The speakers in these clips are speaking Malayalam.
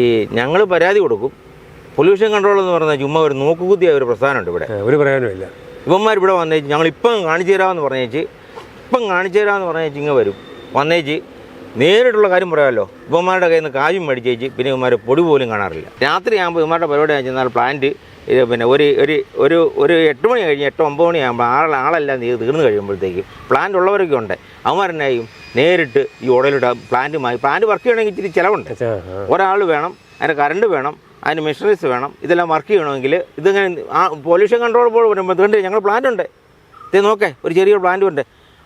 ഈ ഞങ്ങൾ പരാതി കൊടുക്കും. പൊല്യൂഷൻ കൺട്രോൾ എന്ന് പറഞ്ഞാൽ ചുമ്മാ ഒരു നോക്കുകുത്തിയ ഒരു പ്രസ്ഥാനമുണ്ട് ഇവിടെ. ഒരു പ്രയോജനമില്ല ഇവന്മാർ ഇവിടെ വന്നേച്ച് ഞങ്ങൾ ഇപ്പം കാണിച്ചു തരാമെന്ന് പറഞ്ഞേച്ച് ഇപ്പം കാണിച്ചു തരാമെന്ന് പറഞ്ഞേച്ച് ഇങ്ങ് വരും. വന്നേച്ച് നേരിട്ടുള്ള കാര്യം പറയാമല്ലോ ഇവന്മാരുടെ കയ്യിൽ നിന്ന് കാര്യം മേടിച്ചേച്ച് പിന്നെ ഇവന്മാർ പൊടി പോലും കാണാറില്ല. രാത്രി ആകുമ്പോൾ ഇവന്മാരുടെ പരിപാടി എന്ന് ചെന്നാൽ പ്ലാന്റ് ഇത് പിന്നെ ഒരു ഒരു ഒരു ഒരു എട്ട് മണി കഴിഞ്ഞ് എട്ടോ ഒമ്പത് മണി ആകുമ്പോൾ ആൾ ആളെല്ലാം നീ തീർന്നു കഴിയുമ്പോഴത്തേക്കും പ്ലാന്റ് ഉള്ളവരൊക്കെ ഉണ്ട്. അവന്മാരെന്നായും നേരിട്ട് ഈ ഉടലിട്ട് പ്ലാന്റ് മാറി പ്ലാന്റ് വർക്ക് ചെയ്യണമെങ്കിൽ ഇച്ചിരി ചിലവുണ്ട്. ഒരാൾ വേണം അതിന് കറണ്ട് വേണം അതിന് മെഷീനറീസ് വേണം ഇതെല്ലാം വർക്ക് ചെയ്യണമെങ്കിൽ ഇതിങ്ങനെ ആ പൊല്യൂഷൻ കൺട്രോൾ ബോർഡ് വരുമ്പോൾ കണ്ട് ഞങ്ങൾ പ്ലാന്റ് ഉണ്ട്. ഇത് നോക്കേ ഒരു ചെറിയ പ്ലാന്റ് ഉണ്ട്.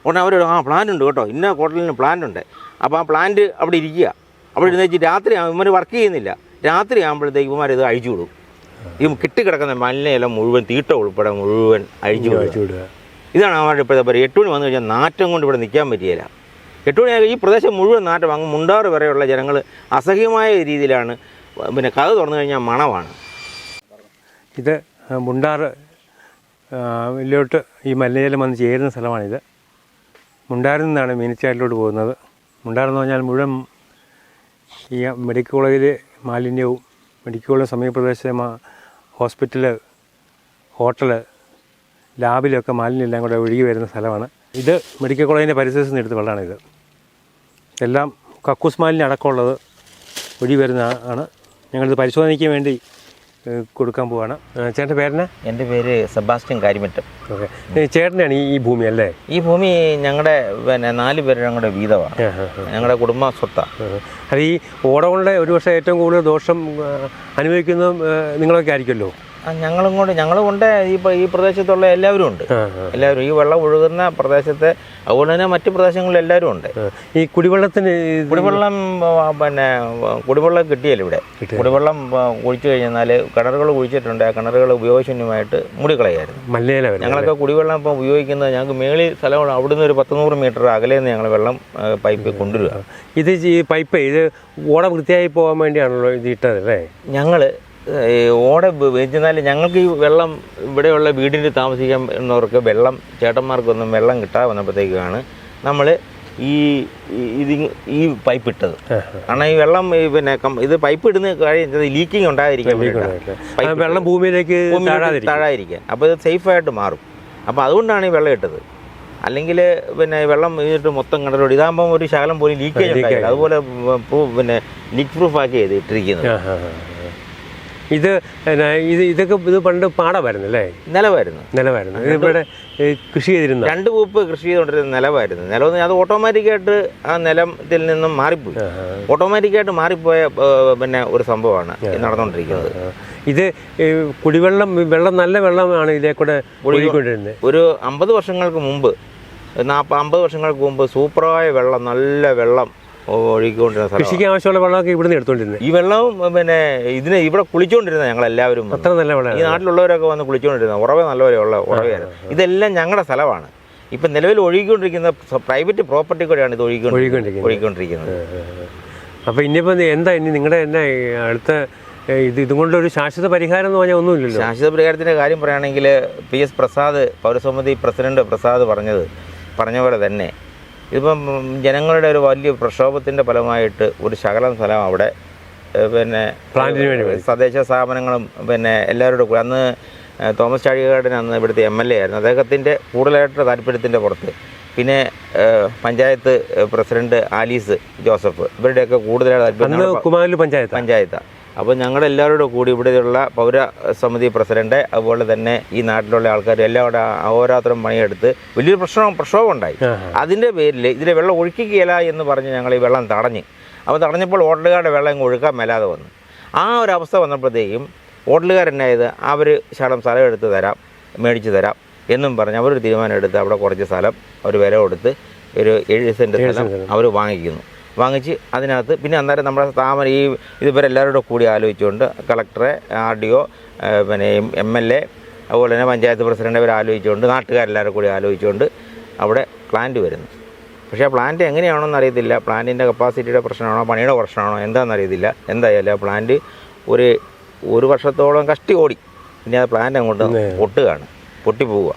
ഉടനെ അവർ ആ പ്ലാന്റ് ഉണ്ട് കേട്ടോ. ഇന്ന ഹോട്ടലിന് പ്ലാന്റ് ഉണ്ട് അപ്പോൾ ആ പ്ലാന്റ് അവിടെ ഇരിക്കുക. അവിടെ ഇരുന്ന് വെച്ച് രാത്രി ഇവർ വർക്ക് ചെയ്യുന്നില്ല. രാത്രി ആകുമ്പോഴത്തേക്ക് ഇവന്മാർ ഇത് അഴിച്ചു വിടും. ഈ കിട്ടിക്കിടക്കുന്ന മലിനയില മുഴുവൻ തീട്ട ഉൾപ്പെടെ മുഴുവൻ അഴിച്ചു അഴിച്ചു വിടുക. ഇതാണ് അവരുടെ ഇപ്പോഴത്തെ പറയുക എട്ട് മണി വന്നു കഴിഞ്ഞാൽ നാറ്റം കൊണ്ട് ഇവിടെ നിൽക്കാൻ പറ്റിയില്ല എട്ട് മണിയാകും ഈ പ്രദേശം മുഴുവൻ നാറ്റം. അങ്ങ് മുണ്ടാറ് വരെയുള്ള ജനങ്ങൾ അസഹ്യമായ രീതിയിലാണ് പിന്നെ കഥ തുറന്നു കഴിഞ്ഞാൽ മണമാണ്. ഇത് മുണ്ടാറ് ഇല്ലോട്ട് ഈ മലനിരയിൽ വന്ന് ചേരുന്ന സ്ഥലമാണിത്. മുണ്ടാറിൽ നിന്നാണ് മീനച്ചാലിലോട്ട് പോകുന്നത്. മുണ്ടാറെന്ന് പറഞ്ഞാൽ മുഴുവൻ ഈ മെഡിക്കൽ കോളേജിൽ മാലിന്യവും മെഡിക്കൽ കോളേജ് സമീപപ്രദേശത്തെ ഹോസ്പിറ്റൽ ഹോട്ടൽ ലാബിലൊക്കെ മാലിന്യം എല്ലാം കൂടെ ഒഴുകി വരുന്ന സ്ഥലമാണ്. ഇത് മെഡിക്കൽ കോളേജിന്റെ പരിസരത്ത് നിന്ന് എടുത്ത വെള്ളമാണിത് എല്ലാം കക്കൂസ് മാലിന്യം അടക്കമുള്ളത് ഒഴുകി വരുന്ന ആണ്. ഞങ്ങളിത് പരിശോധനയ്ക്ക് വേണ്ടി കൊടുക്കാൻ പോവാണ്. ചേട്ടന്റെ പേരെന്നാ? എന്റെ പേര് സെബാസ്റ്റ്യൻ കാര്യമറ്റം ഓക്കെ. ചേട്ടനാണ് ഈ ഭൂമി അല്ലേ? ഈ ഭൂമി ഞങ്ങളുടെ പിന്നെ നാല് പേര് ഞങ്ങളുടെ വീതമാണ്. ഞങ്ങളുടെ കുടുംബ സ്വത്താണ്. അത് ഈ ഓടകളുടെ ഒരു വർഷം ഏറ്റവും കൂടുതൽ ദോഷം അനുഭവിക്കുന്നതും നിങ്ങളൊക്കെ ആയിരിക്കുമല്ലോ? ഞങ്ങളും കൊണ്ട് ഞങ്ങളും കൊണ്ട് ഈ ഈ പ്രദേശത്തുള്ള എല്ലാവരും ഉണ്ട്. എല്ലാവരും ഈ വെള്ളം ഒഴുകുന്ന പ്രദേശത്തെ അതുപോലെ തന്നെ മറ്റ് പ്രദേശങ്ങളിൽ എല്ലാവരും ഉണ്ട്. ഈ കുടിവെള്ളത്തിന് കുടിവെള്ളം പിന്നെ കുടിവെള്ളം കിട്ടിയല്ലോ ഇവിടെ? കുടിവെള്ളം കുഴിച്ചു കഴിഞ്ഞാൽ കിണറുകൾ കുഴിച്ചിട്ടുണ്ട്. ആ കിണറുകൾ ഉപയോഗശൂന്യമായിട്ട് മൂടിക്കളയായിരുന്നു ഞങ്ങളൊക്കെ കുടിവെള്ളം ഇപ്പം ഉപയോഗിക്കുന്നത് ഞങ്ങൾക്ക് മേളിൽ സ്ഥലമാണ് അവിടുന്ന് ഒരു പത്തുനൂറ് മീറ്റർ അകലെ നിന്ന് ഞങ്ങൾ വെള്ളം പൈപ്പ് കൊണ്ടുവരിക. ഇത് ഈ പൈപ്പ് ഇത് ഓട വൃത്തിയായി പോകാൻ വേണ്ടിയാണല്ലോ ഇത് ഇട്ടത് അല്ലേ? ഞങ്ങൾ ഓടെ വെച്ചാൽ ഞങ്ങൾക്ക് ഈ വെള്ളം ഇവിടെയുള്ള വീടിന് താമസിക്കുന്നവർക്ക് വെള്ളം ചേട്ടന്മാർക്കൊന്നും വെള്ളം കിട്ടാതെ വന്നപ്പോഴത്തേക്കാണ് നമ്മൾ ഈ ഇത് ഈ പൈപ്പ് ഇട്ടത്. കാരണം ഈ വെള്ളം പിന്നെ ഇത് പൈപ്പ് ഇടുന്ന കാര്യം ലീക്കിംഗ് പൈപ്പ് വെള്ളം ഭൂമിയിലേക്ക് ഭൂമിയിലോട്ട് അപ്പോൾ ഇത് സേഫായിട്ട് മാറും. അപ്പോൾ അതുകൊണ്ടാണ് ഈ വെള്ളം ഇട്ടത്. അല്ലെങ്കിൽ പിന്നെ വെള്ളം ഇതിട്ട് മൊത്തം കണ്ടോട് ഇതാകുമ്പോൾ ഒരു ശകലം പോലും ലീക്കേജ് ഉണ്ടായില്ല. അതുപോലെ പിന്നെ ലീക്ക് പ്രൂഫ് ആക്കി ചെയ്ത് ഇട്ടിരിക്കുന്നത്. ഇത് ഇത് ഇതൊക്കെ ഇത് പണ്ട് പാടമായിരുന്നു അല്ലേ? നിലവായിരുന്നു. നിലമായിരുന്നു ഇതിവിടെ ഇവിടെ കൃഷി ചെയ്തിരുന്നു? രണ്ട് പൂപ്പ് കൃഷി ചെയ്തുകൊണ്ടിരുന്ന നിലവായിരുന്നു. നിലം എന്ന് അത് ഓട്ടോമാറ്റിക്കായിട്ട് ആ നിലത്തിൽ നിന്നും മാറിപ്പോയി. ഓട്ടോമാറ്റിക്കായിട്ട് മാറിപ്പോയ പിന്നെ ഒരു സംഭവമാണ് നടന്നുകൊണ്ടിരിക്കുന്നത്. ഇത് കുടിവെള്ളം വെള്ളം നല്ല വെള്ളമാണ് ഇതേ കൂടെ ഒഴുകിക്കൊണ്ടിരുന്നത്. ഒരു അമ്പത് വർഷങ്ങൾക്ക് മുമ്പ് നാൽപ്പത് അമ്പത് വർഷങ്ങൾക്ക് മുമ്പ് സൂപ്പറായ വെള്ളം നല്ല വെള്ളം ഒഴുകിക്കൊണ്ടിരുന്ന കൃഷിക്ക് ആവശ്യമുള്ള വെള്ളമൊക്കെ ഇവിടുന്ന് എടുത്തോണ്ടിരുന്നത് ഈ വെള്ളവും പിന്നെ ഇതിനെ ഇവിടെ കുളിച്ചുകൊണ്ടിരുന്ന ഞങ്ങൾ എല്ലാവരും. അത്ര നല്ല വെള്ളം ഈ നാട്ടിലുള്ളവരൊക്കെ വന്ന് കുളിച്ചുകൊണ്ടിരുന്ന നല്ലപോലെ ഉള്ള ഉറവയായിരുന്നു. ഇതെല്ലാം ഞങ്ങളുടെ സ്ഥലമാണ്. ഇപ്പം നിലവിൽ ഒഴുകിക്കൊണ്ടിരിക്കുന്ന പ്രൈവറ്റ് പ്രോപ്പർട്ടി കൂടെയാണ് ഇത് ഒഴുകിക്കൊണ്ടിരിക്കുന്നത്. ഒഴുകിക്കൊണ്ടിരിക്കുന്നത്. അപ്പോൾ ഇനിയിപ്പോൾ എന്താ ഇനി നിങ്ങളുടെ എന്നാ അടുത്ത ഇത് ഇത് ഇതുകൊണ്ടൊരു ശാശ്വത പരിഹാരം എന്ന് പറഞ്ഞാൽ ഒന്നുമില്ലല്ലോ. ശാശ്വത പരിഹാരത്തിന്റെ കാര്യം പറയുകയാണെങ്കിൽ പി എസ് പ്രസാദ് പൗരസമിതി പ്രസിഡന്റ് പ്രസാദ് പറഞ്ഞത് പറഞ്ഞ പോലെ തന്നെ ഇതിപ്പം ജനങ്ങളുടെ ഒരു വലിയ പ്രക്ഷോഭത്തിന്റെ ഫലമായിട്ട് ഒരു ശകലം സ്ഥലം അവിടെ പിന്നെ പ്ലാന്റിന് വേണ്ടി തദ്ദേശ സ്ഥാപനങ്ങളും പിന്നെ എല്ലാവരുടെ കൂടെ. അന്ന് തോമസ് ചാഴികാടൻ അന്ന് ഇവിടുത്തെ എം എൽ എ ആയിരുന്നു. അദ്ദേഹത്തിന്റെ കൂടുതലായിട്ട് താല്പര്യത്തിന്റെ പുറത്ത്. പിന്നെ പഞ്ചായത്ത് പ്രസിഡന്റ് ആലീസ് ജോസഫ്. ഇവരുടെയൊക്കെ കൂടുതലായിട്ട് താല്പര്യം പഞ്ചായത്ത്? പഞ്ചായത്താണ് അപ്പോൾ ഞങ്ങൾ എല്ലാവരോടും കൂടി ഇവിടെയുള്ള പൗരസമിതി പ്രസിഡന്റ് അതുപോലെ തന്നെ ഈ നാട്ടിലുള്ള ആൾക്കാർ എല്ലാം കൂടെ അഹോരാത്രം പണിയെടുത്ത് വലിയൊരു പ്രശ്നം പ്രക്ഷോഭം ഉണ്ടായി. അതിന്റെ പേരിൽ ഇതിലെ വെള്ളം ഒഴുക്കിക്കുകയില്ല എന്ന് പറഞ്ഞ് ഞങ്ങൾ ഈ വെള്ളം തടഞ്ഞ്. അപ്പോൾ തടഞ്ഞപ്പോൾ ഹോട്ടലുകാരുടെ വെള്ളം ഒഴുക്കാൻ മേലാതെ വന്നു. ആ ഒരു അവസ്ഥ വന്നപ്പോഴത്തേക്കും ഹോട്ടലുകാരെന്നായത് അവർ ശകലം സ്ഥലം എടുത്ത് തരാം മേടിച്ച് തരാം എന്നും പറഞ്ഞ് അവരൊരു തീരുമാനം എടുത്ത് അവിടെ കുറച്ച് സ്ഥലം ഒരു വില കൊടുത്ത് ഒരു ഏഴ് സെന്റ് സ്ഥലം. അവർ വാങ്ങിക്കുന്നു. വാങ്ങിച്ച് അതിനകത്ത് പിന്നെ അന്നേരം നമ്മുടെ താമര ഈ ഇതുവരെല്ലാവരോടും കൂടി ആലോചിച്ചുകൊണ്ട് കളക്ടറെ ആർ ഡി ഒ പിന്നെ എം എൽ എ അതുപോലെ തന്നെ പഞ്ചായത്ത് പ്രസിഡന്റ് ഇവർ ആലോചിച്ചുകൊണ്ട് നാട്ടുകാരെല്ലാവരും കൂടി ആലോചിച്ചുകൊണ്ട് അവിടെ പ്ലാന്റ് വരുന്നു. പക്ഷേ ആ പ്ലാന്റ് എങ്ങനെയാണോ അറിയത്തില്ല. പ്ലാന്റിന്റെ കപ്പാസിറ്റിയുടെ പ്രശ്നമാണോ പണിയുടെ പ്രശ്നമാണോ എന്താണെന്ന് അറിയത്തില്ല. എന്തായാലും ആ പ്ലാന്റ് ഒരു ഒരു വർഷത്തോളം കഷ്ടി ഓടി. പിന്നെ ആ പ്ലാന്റ് അങ്ങോട്ട് പൊട്ടുകയാണ് പൊട്ടിപ്പോവുക.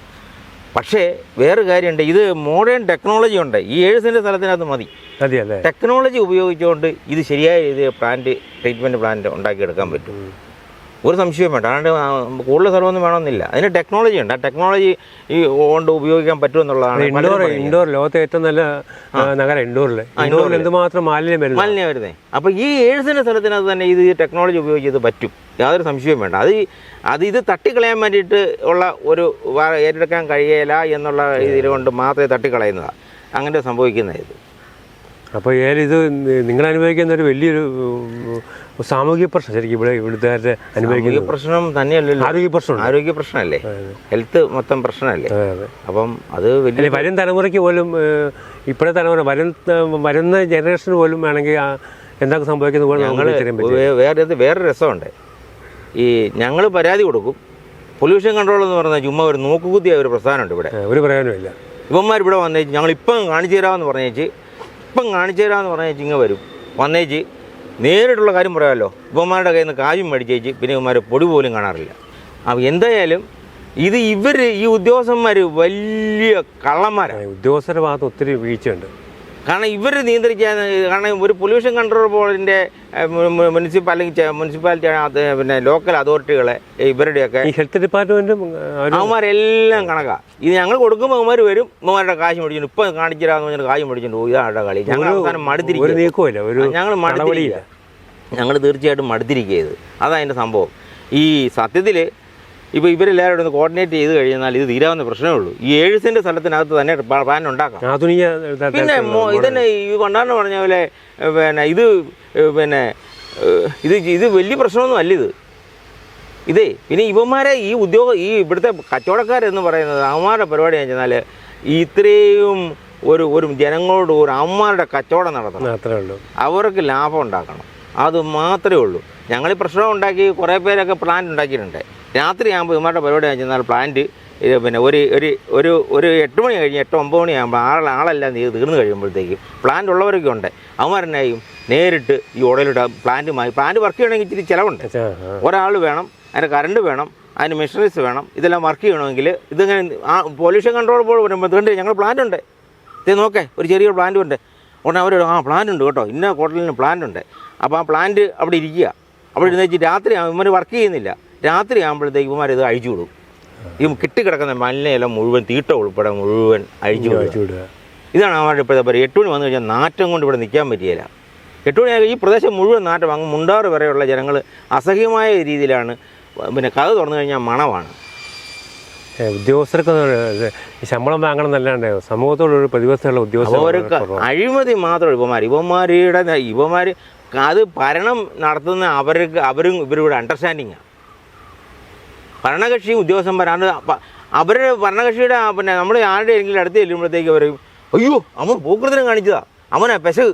പക്ഷേ വേറെ കാര്യമുണ്ട്. ഇത് മോഡേൺ ടെക്നോളജി ഉണ്ട്. ഈ ഏഴ് സെന്റ് സ്ഥലത്തിനകത്ത് മതി. ടെക്നോളജി ഉപയോഗിച്ചുകൊണ്ട് ഇത് ശരിയായ രീതിയിൽ പ്ലാന്റ് ട്രീറ്റ്മെന്റ് പ്ലാന്റ് ഉണ്ടാക്കിയെടുക്കാൻ പറ്റും. ഒരു സംശയവും വേണ്ട. അതുകൊണ്ട് ആ കൂടുതൽ സ്ഥലമൊന്നും വേണമെന്നില്ല. അതിന് ടെക്നോളജി ഉണ്ട്. ആ ടെക്നോളജി ഈ കൊണ്ട് ഉപയോഗിക്കാൻ പറ്റുമെന്നുള്ളതാണ് ഇൻഡോർ ഇൻഡോർ ലോകത്തെ ഏറ്റവും നല്ല നഗരം ഇൻഡോറിൽ ഇൻഡോറിൽ എന്തുമാത്രം മാലിന്യം വരുന്നത് മാലിന്യം വരുന്നത് അപ്പോൾ ഈ ഏഴ്സിന്റെ സ്ഥലത്തിനകത്ത് തന്നെ ഇത് ഈ ടെക്നോളജി ഉപയോഗിച്ച് ഇത് പറ്റും. യാതൊരു സംശയവും വേണ്ട. അത് അത് ഇത് തട്ടിക്കളയാൻ വേണ്ടിയിട്ട് ഉള്ള ഒരു ഏറ്റെടുക്കാൻ കഴിയില്ല എന്നുള്ള ഇതിൽ കൊണ്ട് മാത്രമേ തട്ടിക്കളയുന്നതാണ് അങ്ങനെ സംഭവിക്കുന്നത് ഇത്. അപ്പോൾ ഏതായാലും ഇത് നിങ്ങൾ അനുഭവിക്കുന്ന ഒരു വലിയൊരു സാമൂഹിക പ്രശ്നം ശരിക്കും ഇവിടെ ഇവിടുത്തെ അനുഭവിക്കുന്ന പ്രശ്നം തന്നെയല്ലല്ലോ. ആരോഗ്യ പ്രശ്നം ആരോഗ്യ പ്രശ്നമല്ലേ? ഹെൽത്ത് മൊത്തം പ്രശ്നമല്ലേ? അപ്പം അത് വലിയ വരും തലമുറയ്ക്ക് പോലും ഇപ്പോഴത്തെ തലമുറ വരും വരുന്ന ജനറേഷന് പോലും വേണമെങ്കിൽ എന്താ എന്തൊക്കെ സംഭവിക്കുന്നത് പോലും ഞങ്ങൾ വേറെ വേറെ രസമുണ്ട്. ഈ ഞങ്ങൾ പരാതി കൊടുക്കും. പൊല്യൂഷൻ കൺട്രോൾ എന്ന് പറഞ്ഞാൽ ചുമ്മാ ഒരു നോക്കുകുത്തിയ ഒരു പ്രസ്ഥാനമുണ്ട് ഇവിടെ. ഒരു പ്രയോജനമില്ല ഇവന്മാർ ഇവിടെ വന്നേച്ച് ഞങ്ങൾ ഇപ്പം കാണിച്ചു തരാമെന്ന് പറഞ്ഞേച്ച് ഇപ്പം കാണിച്ചു തരാമെന്ന് പറഞ്ഞേച്ച് ഇങ്ങനെ വരും. വന്നേച്ച് നേരിട്ടുള്ള കാര്യം പറയാമല്ലോ ഇവന്മാരുടെ കയ്യിൽ നിന്ന് കാശും മേടിച്ചേച്ച് പിന്നെ ഇവന്മാരെ പൊടി പോലും കാണാറില്ല. അപ്പോൾ എന്തായാലും ഇത് ഇവർ ഈ ഉദ്യോഗസ്ഥന്മാർ വലിയ കള്ളന്മാരാണ് ഉദ്യോഗസ്ഥരുടെ ഭാഗത്ത് ഒത്തിരി വീഴ്ചയുണ്ട്. കാരണം ഇവർ നിയന്ത്രിക്കാൻ കാരണം ഒരു പൊല്യൂഷൻ കൺട്രോൾ ബോർഡിന്റെ മുനിസിപ്പൽ അല്ലെങ്കിൽ മുനിസിപ്പാലിറ്റി പിന്നെ ലോക്കൽ അതോറിറ്റികളെ ഇവരുടെയൊക്കെ ഈ ഹെൽത്ത് ഡിപ്പാർട്ട്മെന്റും അവന്മാരെല്ലാം കണക്കാ. ഇത് ഞങ്ങൾ കൊടുക്കുമ്പോൾ അവന്മാർ വരും അവന്മാരുടെ കാശ് മേടിച്ചിട്ട് ഇപ്പം കാണിച്ചിരാന്ന് പറഞ്ഞിട്ട് കാശ് മേടിച്ചിട്ട് പോകും ഇതാണ് കളി. ഞങ്ങൾ അവസാനം നീക്കമില്ല ഞങ്ങൾ മടുത്തിരിക്കുക ഞങ്ങൾ തീർച്ചയായിട്ടും മടുത്തിരിക്കുക ഇത്. അതാണ് അതിന്റെ സംഭവം. ഈ സത്യത്തിൽ ഇപ്പോൾ ഇവരെല്ലാവരും ഒന്ന് കോർഡിനേറ്റ് ചെയ്ത് കഴിഞ്ഞാൽ ഇത് തീരാവുന്ന പ്രശ്നമേ ഉള്ളൂ. ഈ ഏഴ് സെന്റ് സ്ഥലത്തിനകത്ത് തന്നെ പ്ലാൻ ഉണ്ടാക്കാം. ആധുനിക പിന്നെ ഇതന്നെ ഈ കൊണ്ടാന്ന് പറഞ്ഞ പോലെ പിന്നെ ഇത് പിന്നെ ഇത് ഇത് വലിയ പ്രശ്നമൊന്നും അല്ല ഇത്. ഇതേ പിന്നെ ഇവന്മാരെ ഈ ഉദ്യോഗ ഈ ഇവിടുത്തെ കച്ചവടക്കാരെന്ന് പറയുന്നത് അവന്മാരുടെ പരിപാടി എന്ന് വെച്ചാൽ ഇത്രയും ഒരു ഒരു ജനങ്ങളോട് ഒരു അവന്മാരുടെ കച്ചവടം നടത്തണം. അത്രേ ഉള്ളൂ. അവർക്ക് ലാഭം ഉണ്ടാക്കണം. അത് മാത്രമേ ഉള്ളൂ. ഞങ്ങൾ ഈ പ്രശ്നം ഉണ്ടാക്കി കുറേ പേരൊക്കെ പ്ലാന്റ് ഉണ്ടാക്കിയിട്ടുണ്ട്. രാത്രി ആകുമ്പോൾ ഇവന്മാരുടെ പരിപാടി ചെന്നാൽ പ്ലാന്റ് പിന്നെ ഒരു ഒരു ഒരു ഒരു എട്ട് മണി കഴിഞ്ഞ് എട്ട് ഒമ്പത് മണി ആകുമ്പോൾ ആൾ ആളെല്ലാം തീർന്നു കഴിയുമ്പോഴത്തേക്കും പ്ലാന്റ് ഉള്ളവരൊക്കെ ഉണ്ട്. അവന്മാരെന്നായും നേരിട്ട് ഈ ഉടലിട്ട് പ്ലാന്റ് മാറി പ്ലാന്റ് വർക്ക് ചെയ്യണമെങ്കിൽ ഇച്ചിരി ചിലവുണ്ട്. ഒരാൾ വേണം അതിന് കറണ്ട് വേണം അതിന് മെഷീനറീസ് വേണം ഇതെല്ലാം വർക്ക് ചെയ്യണമെങ്കിൽ ഇതിങ്ങനെ ആ പൊല്യൂഷൻ കൺട്രോൾ ബോർഡ് വരുമ്പോൾ കണ്ട് ഞങ്ങൾ പ്ലാന്റ് ഉണ്ട്. ഇത് നോക്കേ ഒരു ചെറിയ പ്ലാന്റ് ഉണ്ട്. ഉടനെ അവർ ആ പ്ലാന്റ് ഉണ്ട് കേട്ടോ ഇന്ന ഹോട്ടലിന് പ്ലാന്റ് ഉണ്ട്. അപ്പോൾ ആ പ്ലാന്റ് അവിടെ ഇരിക്കുക. അവിടെ ഇരുന്നേച്ച് രാത്രി ഇവന്മാർ വർക്ക് ചെയ്യുന്നില്ല. രാത്രി ആകുമ്പോഴത്തേക്ക് ഇവന്മാർ ഇത് അഴിച്ചു വിടും. ഈ കിട്ടിക്കിടക്കുന്ന മലിനെല്ലാം മുഴുവൻ തീട്ട ഉൾപ്പെടെ മുഴുവൻ അഴിച്ചു വിടുക. ഇതാണ് അവരുടെ ഇപ്പോഴത്തെ പറയുക എട്ട് മണി വന്നു കഴിഞ്ഞാൽ നാറ്റം കൊണ്ട് ഇവിടെ നിൽക്കാൻ പറ്റിയില്ല. എട്ട് മണിയാകും ഈ പ്രദേശം മുഴുവൻ നാറ്റം. അങ്ങ് മുണ്ടാറ് വരെയുള്ള ജനങ്ങൾ അസഹ്യമായ രീതിയിലാണ് പിന്നെ കഥ തുറന്നു കഴിഞ്ഞാൽ മണമാണ്. ഉദ്യോഗസ്ഥർക്ക് ശമ്പളം വാങ്ങണം എന്നല്ലാണ്ട് സമൂഹത്തോടൊരു പ്രതിബദ്ധതയുള്ള അവർക്ക് ഉദ്യോഗസ്ഥർ അഴിമതി മാത്രം ഇവന്മാർ ഇവന്മാരുടെ ഇവന്മാർ അത് ഭരണം നടത്തുന്ന അവർക്ക് അവരും ഇവരുടെ അണ്ടർസ്റ്റാൻഡിങ്ങാണ് ഭരണകക്ഷിയും ഉദ്യോഗസ്ഥന്മാരാണ് അവരുടെ ഭരണകക്ഷിയുടെ പിന്നെ നമ്മൾ ആരുടെയെങ്കിലും അടുത്ത് ചെല്ലുമ്പോഴത്തേക്ക് പറയും അയ്യോ അവൻ പൂക്കൃതനം കാണിച്ചതാ. അവനാ പെശക്.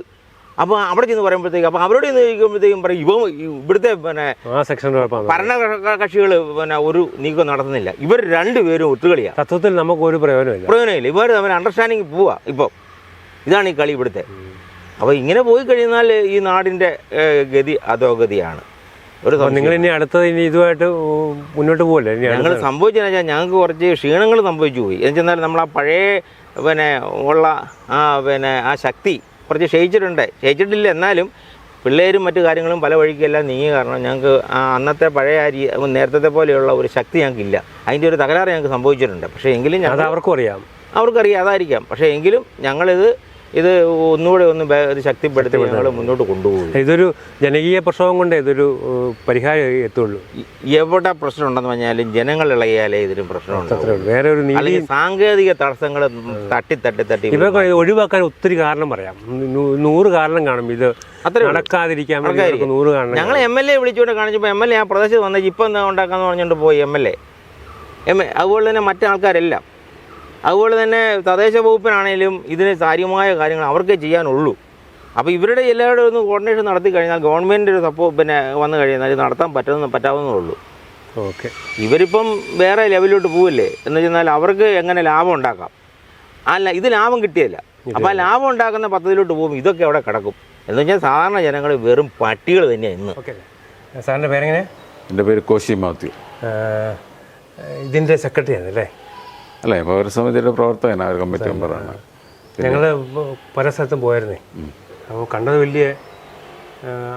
അപ്പോൾ അവിടെ ചെന്ന് പറയുമ്പോഴത്തേക്ക് അപ്പോൾ അവരോട് ചെന്ന് ചോദിക്കുമ്പോഴത്തേക്കും പറയും ഇവ ഇവിടുത്തെ പിന്നെ സെക്ഷൻ ഭരണ കക്ഷികൾ പിന്നെ ഒരു നീക്കം നടത്തുന്നില്ല. ഇവർ രണ്ടുപേരും ഒത്തുകളിയാണ് തത്വത്തിൽ നമുക്ക് ഒരു പ്രയോജനമില്ല. പ്രയോജനമില്ല. ഇവർ തമ്മിൽ അണ്ടർസ്റ്റാൻഡിങ് പോവാ ഇപ്പോൾ ഇതാണ് ഈ കളി ഇവിടുത്തെ. അപ്പോൾ ഇങ്ങനെ പോയി കഴിഞ്ഞാൽ ഈ നാടിന്റെ ഗതി അധോഗതിയാണ്. ഒരു നിങ്ങൾ ഇനി അടുത്തത് ഇനി ഇതുമായിട്ട് മുന്നോട്ട് പോകല്ലേ ഞങ്ങൾ അടുത്ത സംഭവിച്ചെന്ന് വെച്ചാൽ ഞങ്ങൾക്ക് കുറച്ച് ക്ഷീണങ്ങൾ സംഭവിച്ചു പോയി. എന്ന് വെച്ചാൽ നമ്മൾ ആ പഴയ പിന്നെ ഉള്ള ആ പിന്നെ ആ ശക്തി കുറച്ച് ക്ഷയിച്ചിട്ടുണ്ട്. ക്ഷയിച്ചിട്ടില്ല എന്നാലും പിള്ളേരും മറ്റു കാര്യങ്ങളും പല വഴിക്കെല്ലാം നീങ്ങി കാരണം ഞങ്ങൾക്ക് ആ അന്നത്തെ പഴയ അരി നേരത്തെ പോലെയുള്ള ഒരു ശക്തി ഞങ്ങൾക്കില്ല. അതിന്റെ ഒരു തകരാറ് ഞങ്ങൾക്ക് സംഭവിച്ചിട്ടുണ്ട്. പക്ഷേ എങ്കിലും അത് ഞങ്ങൾ അവർക്കും അറിയാം. അവർക്കറിയാം. അതായിരിക്കാം. പക്ഷേ എങ്കിലും ഞങ്ങളിത് ഇത് ഒന്നുകൂടെ ഒന്ന് ഇത് ശക്തിപ്പെടുത്തി ഞങ്ങൾ മുന്നോട്ട് കൊണ്ടുപോകും. ഇതൊരു ജനകീയ പ്രശ്നം കൊണ്ട് ഇതൊരു പരിഹാരം എത്തുള്ളൂ. എവിടെ പ്രശ്നം ഉണ്ടെന്ന് പറഞ്ഞാലും ജനങ്ങൾ ഇളകിയാലേ ഇതിന് പ്രശ്നമുണ്ട് വേറെ ഒരു നീതി സാങ്കേതിക തടസ്സങ്ങൾ തട്ടി തട്ടി തട്ടി ഇവർക്ക് ഒഴിവാക്കാൻ ഒത്തിരി കാരണം പറയാം. നൂറ് കാരണം കാണും ഇത്. അത്ര നടക്കാതിരിക്കാൻ നൂറ് കാരണം ഞങ്ങൾ എം എൽ എ വിളിച്ചുകൊണ്ട് കാണിച്ചപ്പോൾ എം എൽ എ ആ പ്രദേശത്ത് വന്ന ഇപ്പം എന്താ ഉണ്ടാക്കാന്ന് പറഞ്ഞുകൊണ്ട് പോയി എം എൽ എ അതുപോലെ തന്നെ മറ്റു ആൾക്കാരെല്ലാം. അതുപോലെ തന്നെ തദ്ദേശ വകുപ്പിനാണേലും ഇതിന് കാര്യമായ കാര്യങ്ങൾ അവർക്കേ ചെയ്യാനുള്ളൂ. അപ്പോൾ ഇവരുടെ എല്ലാവരുടെ ഒന്ന് കോർഡിനേഷൻ നടത്തി കഴിഞ്ഞാൽ ഗവൺമെന്റ് ഒരു സപ്പോർട്ട് പിന്നെ വന്നു കഴിഞ്ഞാൽ ഇത് നടത്താൻ പറ്റുന്ന പറ്റാവുന്നേ ഉള്ളൂ. ഓക്കെ. ഇവരിപ്പം വേറെ ലെവലിലോട്ട് പോവില്ലേ? എന്ന് വെച്ചാൽ അവർക്ക് എങ്ങനെ ലാഭം ഉണ്ടാക്കാം? അല്ല ഇത് ലാഭം കിട്ടിയല്ല. അപ്പോൾ ആ ലാഭം ഉണ്ടാക്കുന്ന പദ്ധതിയിലോട്ട് പോകും. ഇതൊക്കെ അവിടെ കിടക്കും. എന്ന് വെച്ചാൽ സാധാരണ ജനങ്ങൾ വെറും പട്ടികൾ തന്നെയാണ് ഇന്ന്. ഓക്കെ. സാറിന്റെ പേരെങ്ങനെ? എന്റെ പേര് കോശി മാത്യു. ഇതിന്റെ സെക്രട്ടറി ആണ് അല്ലേ പൗരസമിതിയുടെ പ്രവർത്തകനാണ് ഒരു കമ്മിറ്റി മെമ്പറാണ്. ഞങ്ങൾ പല സ്ഥലത്തും പോയിരുന്നേ അപ്പോൾ കണ്ടത് വലിയ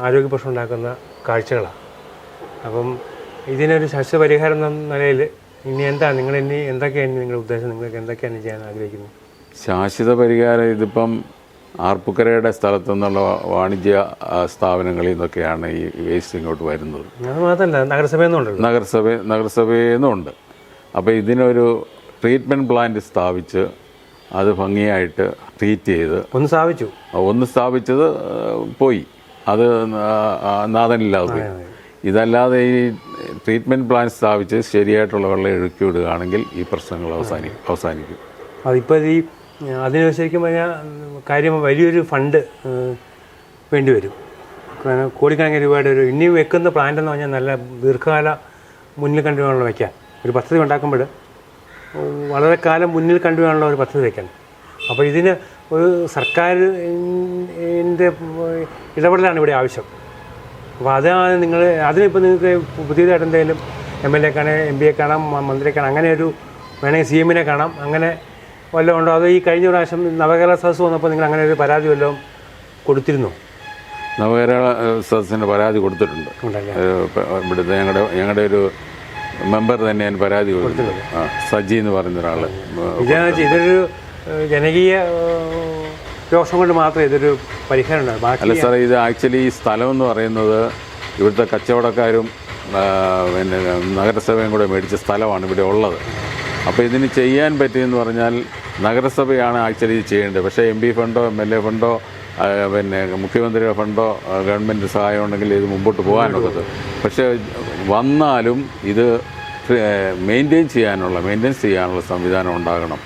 ആരോഗ്യ പ്രശ്നം ഉണ്ടാക്കുന്ന കാഴ്ചകളാണ് അപ്പം ഇതിനൊരു ശാശ്വത പരിഹാരം എന്ന നിലയിൽ ഇനി എന്താ നിങ്ങൾ ഇനി എന്തൊക്കെയാണ് നിങ്ങളുടെ ഉദ്ദേശം? നിങ്ങൾക്ക് എന്തൊക്കെയാണ് ചെയ്യാൻ ആഗ്രഹിക്കുന്നത്? ശാശ്വത പരിഹാരം ഇതിപ്പം ആർപ്പുക്കരയുടെ സ്ഥലത്തു നിന്നുള്ള വാണിജ്യ സ്ഥാപനങ്ങളിൽ നിന്നൊക്കെയാണ് ഈ വേസ്റ്റ് ഇങ്ങോട്ട് വരുന്നത്. അത് മാത്രമല്ല നഗരസഭയിൽ നിന്നുണ്ട് നഗരസഭ നഗരസഭയിൽ നിന്നുണ്ട് അപ്പോൾ ഇതിനൊരു ട്രീറ്റ്മെന്റ് പ്ലാന്റ് സ്ഥാപിച്ച് അത് ഭംഗിയായിട്ട് ട്രീറ്റ് ചെയ്ത് ഒന്ന് സ്ഥാപിച്ചു. ഒന്ന് സ്ഥാപിച്ചത് പോയി. അത് നാഥനില്ലാതെ പോയി. ഇതല്ലാതെ ഈ ട്രീറ്റ്മെന്റ് പ്ലാൻ സ്ഥാപിച്ച് ശരിയായിട്ടുള്ള വെള്ളം ഒഴുക്കി വിടുകയാണെങ്കിൽ ഈ പ്രശ്നങ്ങൾ അവസാനിക്കും അവസാനിക്കും. അതിപ്പോൾ ഈ അതിന് ശരിക്കും പറഞ്ഞാൽ കാര്യം വലിയൊരു ഫണ്ട് വേണ്ടി വരും കാരണം കോടിക്കണക്കിന് രൂപയുടെ ഒരു ഇനി വെക്കുന്ന പ്ലാന്റ് എന്ന് പറഞ്ഞാൽ നല്ല ദീർഘകാല മുന്നിൽ കണ്ടുവേണമല്ലോ വയ്ക്കാൻ ഒരു പദ്ധതി ഉണ്ടാക്കുമ്പോൾ വളരെ കാലം മുന്നിൽ കണ്ടുവേണമല്ലോ ഒരു പദ്ധതി വയ്ക്കാൻ അപ്പോൾ ഇതിന് ഒരു സർക്കാരിന്റെ ഇടപെടലാണ് ഇവിടെ ആവശ്യം. അപ്പോൾ അതാണ് നിങ്ങൾ അതിനിപ്പോൾ നിങ്ങൾക്ക് പുതിയതായിട്ട് എന്തെങ്കിലും എം എൽ എ കാണാം എം പിയെ കാണാം മന്ത്രിയെ കാണാം അങ്ങനെ ഒരു വേണമെങ്കിൽ സി എമ്മിനെ കാണാം അങ്ങനെ വല്ലതും ഉണ്ടോ? അതോ ഈ കഴിഞ്ഞ പ്രാവശ്യം നവകേരള സദസ് വന്നപ്പോൾ നിങ്ങൾ അങ്ങനെ ഒരു പരാതി വല്ലതും കൊടുത്തിരുന്നു? നവകേരള സദസ്സിന്റെ പരാതി കൊടുത്തിട്ടുണ്ട്. ഇവിടുത്തെ ഞങ്ങളുടെ ഞങ്ങളുടെ ഒരു മെമ്പർ തന്നെ ഞാൻ പരാതി കൊടുത്തു. ആ സജി എന്ന് പറഞ്ഞ ഒരാൾ ഇതൊരു ജനകീയ രോഷം കൊണ്ട് മാത്രമേ ഇതൊരു പരിഹാരം അല്ല സാറേ ഇത് ആക്ച്വലി ഈ സ്ഥലം എന്ന് പറയുന്നത് ഇവിടുത്തെ കച്ചവടക്കാരും പിന്നെ നഗരസഭയും കൂടെ മേടിച്ച സ്ഥലമാണ് ഇവിടെ ഉള്ളത്. അപ്പോൾ ഇതിന് ചെയ്യാൻ പറ്റിയെന്ന് പറഞ്ഞാൽ നഗരസഭയാണ് ആക്ച്വലി ഇത് ചെയ്യേണ്ടത്. പക്ഷേ എം പി ഫണ്ടോ എം എൽ എ ഫണ്ടോ പിന്നെ മുഖ്യമന്ത്രിയുടെ ഫണ്ടോ ഗവൺമെന്റ് സഹായം ഉണ്ടെങ്കിൽ ഇത് മുമ്പോട്ട് പോകാനുള്ളത്. പക്ഷേ വന്നാലും ഇത് മെയിന്റെയിൻ ചെയ്യാനുള്ള മെയിന്റെനൻസ് ചെയ്യാനുള്ള സംവിധാനം ഉണ്ടാകണം.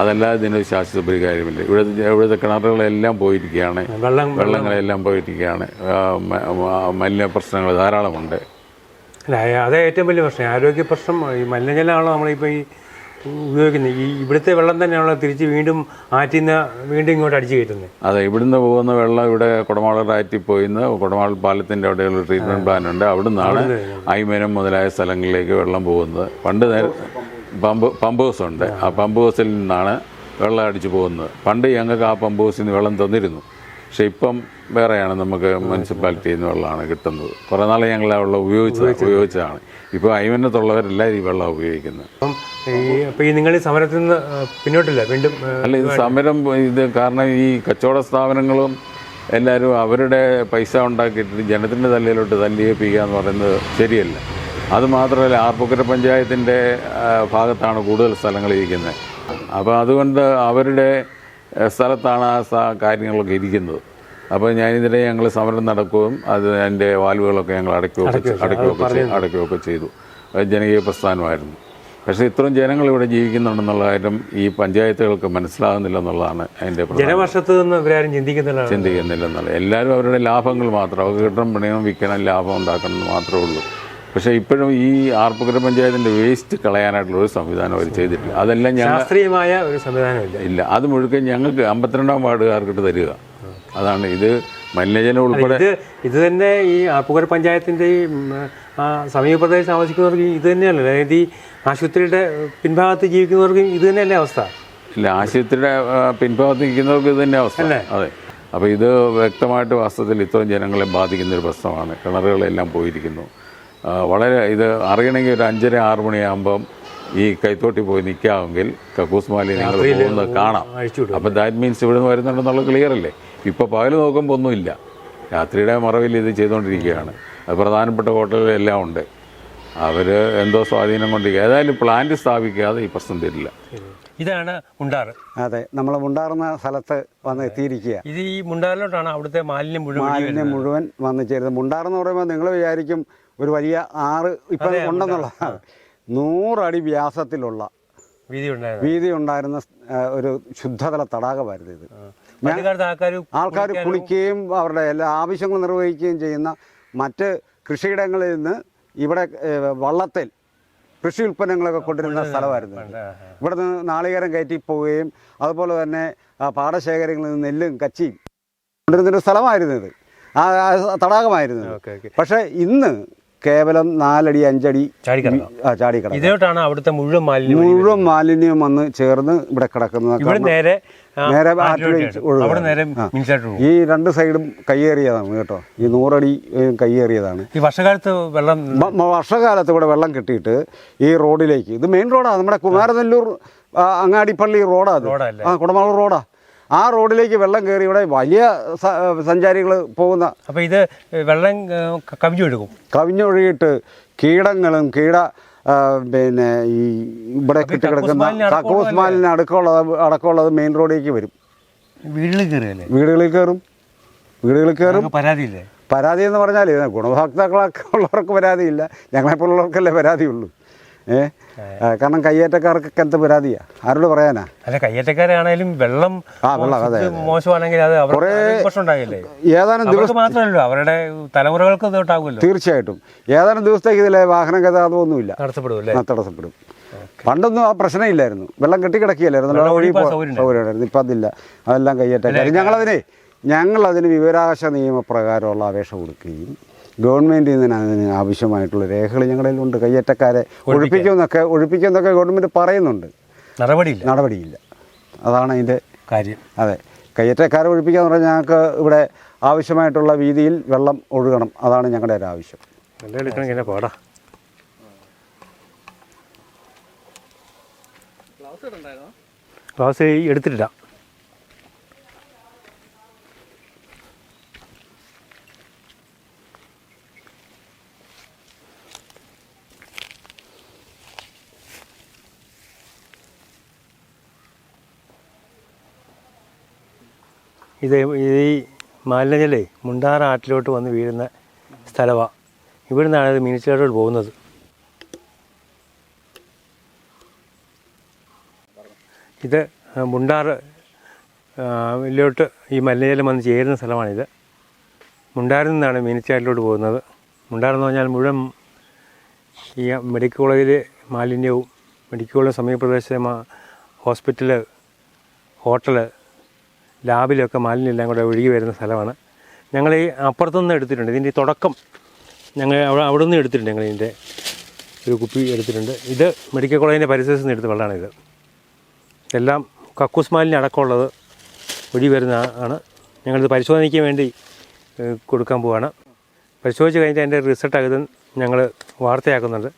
അതല്ലാതെ ഇതിനൊരു ശാശ്വത പരിഹാരമില്ല ഇവിടെ ഇവിടുത്തെ കിണറുകളെല്ലാം പോയിരിക്കുകയാണ്. വെള്ളം വെള്ളങ്ങളെല്ലാം പോയിരിക്കുകയാണ്. മലിന പ്രശ്നങ്ങൾ ധാരാളമുണ്ട്. അല്ല അതേ ഏറ്റവും വലിയ പ്രശ്നം. ആരോഗ്യ പ്രശ്നം ഈ മലിനജലമാണോ നമ്മളിപ്പോൾ ഈ ഉപയോഗിക്കുന്നത്. ഈ ഇവിടുത്തെ വെള്ളം തന്നെയാണല്ലോ തിരിച്ച് വീണ്ടും ആറ്റിൽ നിന്ന് വീണ്ടും ഇങ്ങോട്ട് അടിച്ചു കയറ്റുന്നത് അതെ ഇവിടുന്ന് പോകുന്ന വെള്ളം ഇവിടെ കുടമാളർ ആറ്റി പോയിന്ന് കുടമാൾ പാലത്തിന്റെ അവിടെയുള്ള ട്രീറ്റ്മെന്റ് പ്ലാൻ ഉണ്ട്. അവിടെ നിന്നാണ് ഐമനം മുതലായ സ്ഥലങ്ങളിലേക്ക് വെള്ളം പോകുന്നത്. പണ്ട് നേരം പമ്പ് പമ്പ് ഹൗസ് ഉണ്ട്. ആ പമ്പ് ഹൗസിൽ നിന്നാണ് വെള്ളം അടിച്ചു പോകുന്നത്. പണ്ട് ഞങ്ങൾക്ക് ആ പമ്പ് ഹൗസിൽ നിന്ന് വെള്ളം തന്നിരുന്നു. പക്ഷെ ഇപ്പം വേറെയാണ് നമുക്ക് മുനിസിപ്പാലിറ്റിയിൽ നിന്ന് വെള്ളമാണ് കിട്ടുന്നത്. കുറേ നാളെ ഞങ്ങൾ ആ വെള്ളം ഉപയോഗിച്ചത്. ഉപയോഗിച്ചതാണ്. ഇപ്പോൾ ഐമനത്തുള്ളവരെല്ലാം ഈ വെള്ളം ഉപയോഗിക്കുന്നത്. അപ്പം ഈ അപ്പോൾ ഈ നിങ്ങൾ ഈ സമരത്തിൽ നിന്ന് പിന്നോട്ടില്ല വീണ്ടും അല്ല ഇത് സമരം ഇത് കാരണം ഈ കച്ചവട സ്ഥാപനങ്ങളും എല്ലാവരും അവരുടെ പൈസ ഉണ്ടാക്കിയിട്ട് ജനത്തിന്റെ തലയിലോട്ട് തല്ലിയേപ്പിക്കുക എന്ന് പറയുന്നത് ശരിയല്ല. അതുമാത്രമല്ല ആർപ്പുക്കര പഞ്ചായത്തിന്റെ ഭാഗത്താണ് കൂടുതൽ സ്ഥലങ്ങൾ ഇരിക്കുന്നത് അപ്പോൾ അതുകൊണ്ട് അവരുടെ സ്ഥലത്താണ് ആ കാര്യങ്ങളൊക്കെ ഇരിക്കുന്നത്. അപ്പോൾ ഞാനിതിനെ ഞങ്ങൾ സമരം നടക്കുകയും അത് എന്റെ വാൽവുകളൊക്കെ ഞങ്ങൾ അടയ്ക്കുകയൊക്കെ അടയ്ക്കുകയൊക്കെ അടയ്ക്കുകയൊക്കെ ചെയ്തു. അത് ജനകീയ പ്രസ്ഥാനമായിരുന്നു. പക്ഷേ ഇത്രയും ജനങ്ങൾ ഇവിടെ ജീവിക്കുന്നുണ്ടെന്നുള്ള കാര്യം ഈ പഞ്ചായത്തുകൾക്ക് മനസ്സിലാകുന്നില്ല എന്നുള്ളതാണ് അതിന്റെ ജനവർഷത്ത് നിന്ന് ഇവരാരും ചിന്തിക്കുന്നില്ല. ചിന്തിക്കുന്നില്ല എന്നുള്ളത്. എല്ലാവരും അവരുടെ ലാഭങ്ങൾ മാത്രം അവർക്ക് കിട്ടണം പണിയണം വിൽക്കണം ലാഭം ഉണ്ടാക്കണം എന്ന് മാത്രമേ ഉള്ളൂ. പക്ഷേ ഇപ്പോഴും ഈ ആർപ്പുകര പഞ്ചായത്തിന്റെ വേസ്റ്റ് കളയാനായിട്ടുള്ള ഒരു സംവിധാനം അവർ ചെയ്തിട്ടില്ല. അതെല്ലാം ഞാൻ ശാസ്ത്രീയമായ ഒരു സംവിധാനമില്ല ഇല്ല. അത് മുഴുവൻ ഞങ്ങൾക്ക് അമ്പത്തിരണ്ടാം വാർഡുകാർക്കിട്ട് തരിക. അതാണ് ഇത് മലിനജലം ഉൾപ്പെടെ ഇത് തന്നെ ഈ ആർപ്പുകര പഞ്ചായത്തിന്റെ ഈ സമീപപ്രദേശം സമീപ താമസിക്കുന്നവർക്ക് ഇത് തന്നെയല്ലേ? അതായത് ഈ ആശുപത്രിയുടെ പിൻഭാഗത്ത് ജീവിക്കുന്നവർക്കും ഇത് തന്നെയല്ലേ അവസ്ഥ? ഇല്ല ആശുപത്രിയുടെ പിൻഭാഗത്ത് നിൽക്കുന്നവർക്ക് ഇത് തന്നെ അവസ്ഥ. അതെ. അപ്പോൾ ഇത് വ്യക്തമായിട്ട് വാസ്തവത്തിൽ ഇത്രയും ജനങ്ങളെ ബാധിക്കുന്ന ഒരു പ്രശ്നമാണ്. കിണറുകളെല്ലാം പോയിരിക്കുന്നു. വളരെ ഇത് അറിയണമെങ്കിൽ ഒരു അഞ്ചര ആറ് മണിയാകുമ്പം ഈ കൈത്തോട്ടി പോയി നിൽക്കാമെങ്കിൽ കക്കൂസ് മാലിന്യങ്ങൾ പോകുന്നത് കാണാം. അപ്പം ദാറ്റ് മീൻസ് ഇവിടെ നിന്ന് വരുന്നുണ്ടെന്നുള്ള ക്ലിയർ അല്ലേ? ഇപ്പോൾ പകൽ നോക്കുമ്പോൾ ഒന്നുമില്ല. രാത്രിയുടെ മറവിൽ ഇത് ചെയ്തുകൊണ്ടിരിക്കുകയാണ്. അത് പ്രധാനപ്പെട്ട ഹോട്ടലുകളെല്ലാം ഉണ്ട്. അവർ എന്തോ സ്വാധീനം കൊണ്ടിരിക്കുക ഏതായാലും പ്ലാന്റ് സ്ഥാപിക്കാതെ ഈ പ്രശ്നം തരില്ല. ഇതാണ് മുണ്ടാർ അതെ നമ്മൾ മുണ്ടാറുന്ന സ്ഥലത്ത് വന്ന് എത്തിയിരിക്കുക. ഇത് ഈ മുണ്ടാറിലോട്ടാണ് അവിടുത്തെ മാലിന്യം മുഴുവൻ മാലിന്യം മുഴുവൻ വന്ന് ചേരുന്നത്. മുണ്ടാറെന്ന് പറയുമ്പോൾ നിങ്ങൾ വിചാരിക്കും ഒരു വലിയ ആറ് ഇപ്പം ഉണ്ടെന്നുള്ള നൂറടി വ്യാസത്തിലുള്ള വീതി ഉണ്ടായിരുന്നു ഒരു ശുദ്ധതല തടാകമായിരുന്നു ഇത്. ആൾക്കാർ കുളിക്കുകയും അവരുടെ എല്ലാ ആവശ്യങ്ങളും നിർവഹിക്കുകയും ചെയ്യുന്ന മറ്റ് കൃഷിയിടങ്ങളിൽ നിന്ന് ഇവിടെ വള്ളത്തിൽ കൃഷി ഉൽപ്പന്നങ്ങളൊക്കെ കൊണ്ടിരുന്ന സ്ഥലമായിരുന്നു. ഇവിടെ നിന്ന് നാളികേരം കയറ്റി പോവുകയും അതുപോലെ തന്നെ പാടശേഖരങ്ങളിൽ നിന്ന് നെല്ലും കച്ചിയും കൊണ്ടിരുന്നൊരു സ്ഥലമായിരുന്നു ഇത്. ആ തടാകമായിരുന്നു പക്ഷേ ഇന്ന് കേവലം നാലടി അഞ്ചടി ആ ചാടിക്കിടക്കാം. ഇതിലോട്ടാണ് അവിടുത്തെ മുഴുവൻ മാലിന്യം മുഴുവൻ മാലിന്യം വന്ന് ചേർന്ന് ഇവിടെ കിടക്കുന്നത് നേരെ നേരെ ഈ രണ്ട് സൈഡും കയ്യേറിയതാണ് കേട്ടോ. ഈ നൂറടി കയ്യേറിയതാണ്. ഈ വർഷകാലത്ത് വെള്ളം വർഷകാലത്ത് ഇവിടെ വെള്ളം കിട്ടിയിട്ട് ഈ റോഡിലേക്ക് ഇത് മെയിൻ റോഡാണ് നമ്മുടെ കുമാരനെല്ലൂർ അങ്ങാടിപ്പള്ളി റോഡാ അത്. റോഡല്ലേ? ആ കുടമാളൂർ റോഡാ. ആ റോഡിലേക്ക് വെള്ളം കയറി ഇവിടെ വലിയ സഞ്ചാരികൾ പോകുന്ന അപ്പോൾ ഇത് വെള്ളം കവിഞ്ഞൊഴുകും? കവിഞ്ഞൊഴുകിയിട്ട് കീടങ്ങളും കീട പിന്നെ ഈ ഇവിടെ കിട്ടിക്കിടക്കുന്ന കക്കൂസ് മാലിന് അടുക്കമുള്ളത് അടക്കമുള്ളത് മെയിൻ റോഡിലേക്ക് വരും. വീടുകളിൽ കയറിയല്ലേ വീടുകളിൽ കയറും. വീടുകളിൽ കയറും. പരാതിയില്ലേ? പരാതി എന്ന് പറഞ്ഞാൽ ഗുണഭോക്താക്കളൊക്കെ ഉള്ളവർക്ക് പരാതിയില്ല. ഞങ്ങളെപ്പോലുള്ളവർക്കല്ലേ പരാതിയുള്ളൂ. കാരണം കയ്യേറ്റക്കാർക്കൊക്കെ എന്ത് പരാതിയാ? ആരോട് പറയാനാ? അല്ല കയ്യേറ്റക്കാരാണേലും വെള്ളം ആ, വെള്ളം, അതെ, മോശമാണെങ്കിൽ അത് പ്രശ്നം ഉണ്ടാകില്ലേ ഏതാനും ദിവസം മാത്രമല്ലോ അവരുടെ തലമുറകൾക്ക് ഇത് തീർച്ചയായിട്ടും. ഏതാനും ദിവസത്തേക്ക് ഇതിലെ വാഹന ഗതാഗതമൊന്നുമില്ല. തടസ്സപ്പെടും. തടസ്സപ്പെടും പണ്ടൊന്നും ആ പ്രശ്നമില്ലായിരുന്നു. വെള്ളം കെട്ടിക്കിടക്കില്ലായിരുന്നു വെള്ളം ഒഴുകി ഒഴുകിപ്പോകാൻ പോ- സൗകര്യം സൗകര്യമുണ്ടായിരുന്നു ഇപ്പം അതില്ല. അതെല്ലാം കയ്യേറ്റക്കാർ ഞങ്ങളതിനെ ഞങ്ങളതിന് വിവരാവകാശ നിയമപ്രകാരമുള്ള അപേക്ഷ കൊടുക്കുകയും ഗവൺമെന്റിൽ നിന്ന് അതിന് ആവശ്യമായിട്ടുള്ള രേഖകൾ ഞങ്ങളുടെ ഉണ്ട് കയ്യേറ്റക്കാരെ ഒഴിപ്പിക്കുമെന്നൊക്കെ ഒഴിപ്പിക്കുമെന്നൊക്കെ ഗവൺമെന്റ് പറയുന്നുണ്ട്. നടപടിയില്ല. നടപടിയില്ല. അതാണ് അതിന്റെ കാര്യം. അതെ. കയ്യേറ്റക്കാരെ ഒഴിപ്പിക്കുക എന്ന് പറഞ്ഞാൽ ഞങ്ങൾക്ക് ഇവിടെ ആവശ്യമായിട്ടുള്ള വീതിയിൽ വെള്ളം ഒഴുകണം. അതാണ് ഞങ്ങളുടെ ഒരു ആവശ്യം. നല്ല പാടാ? ഗ്ലാസ് എടുത്തിട്ടില്ല. ഇത് ഈ മാലിന്യജലേ മുണ്ടാറ ആറ്റിലോട്ട് വന്ന് വീഴുന്ന സ്ഥലമാണ് ഇവിടെ നിന്നാണ് ഇത് മീനച്ചിലോട്ട് പോകുന്നത്. ഇത് മുണ്ടാറ് ഇതിലോട്ട് ഈ മലിനജലം വന്ന് ചേരുന്ന സ്ഥലമാണിത്. മുണ്ടാറിൽ നിന്നാണ് മീനച്ചാലിലോട്ട് പോകുന്നത്. മുണ്ടാറെന്ന് പറഞ്ഞാൽ മുഴുവൻ ഈ മെഡിക്കൽ കോളേജിലെ മാലിന്യവും മെഡിക്കൽ കോളേജ് സമീപ പ്രദേശത്തെ ഹോസ്പിറ്റൽ ഹോട്ടൽ ലാബിലൊക്കെ മാലിന്യം എല്ലാം കൂടെ ഒഴുകി വരുന്ന സ്ഥലമാണ്. ഞങ്ങൾ ഈ അപ്പുറത്തുനിന്ന് എടുത്തിട്ടുണ്ട്. ഇതിന്റെ തുടക്കം ഞങ്ങൾ അവിടെ അവിടെ നിന്ന് എടുത്തിട്ടുണ്ട് ഞങ്ങൾ ഇതിന്റെ ഒരു കുപ്പി എടുത്തിട്ടുണ്ട്. ഇത് മെഡിക്കൽ കോളേജിന്റെ പരിസരത്ത് നിന്ന് എടുത്ത വെള്ളമാണിത് എല്ലാം കക്കൂസ് മാലിന്യം അടക്കമുള്ളത് ഒഴുകി വരുന്ന ആണ്. ഞങ്ങളിത് പരിശോധനയ്ക്ക് വേണ്ടി കൊടുക്കാൻ പോവുകയാണ് പരിശോധിച്ച് കഴിഞ്ഞിട്ട് അതിന്റെ റിസൾട്ട് അകത്ത് ഞങ്ങൾ വാർത്തയാക്കുന്നുണ്ട്.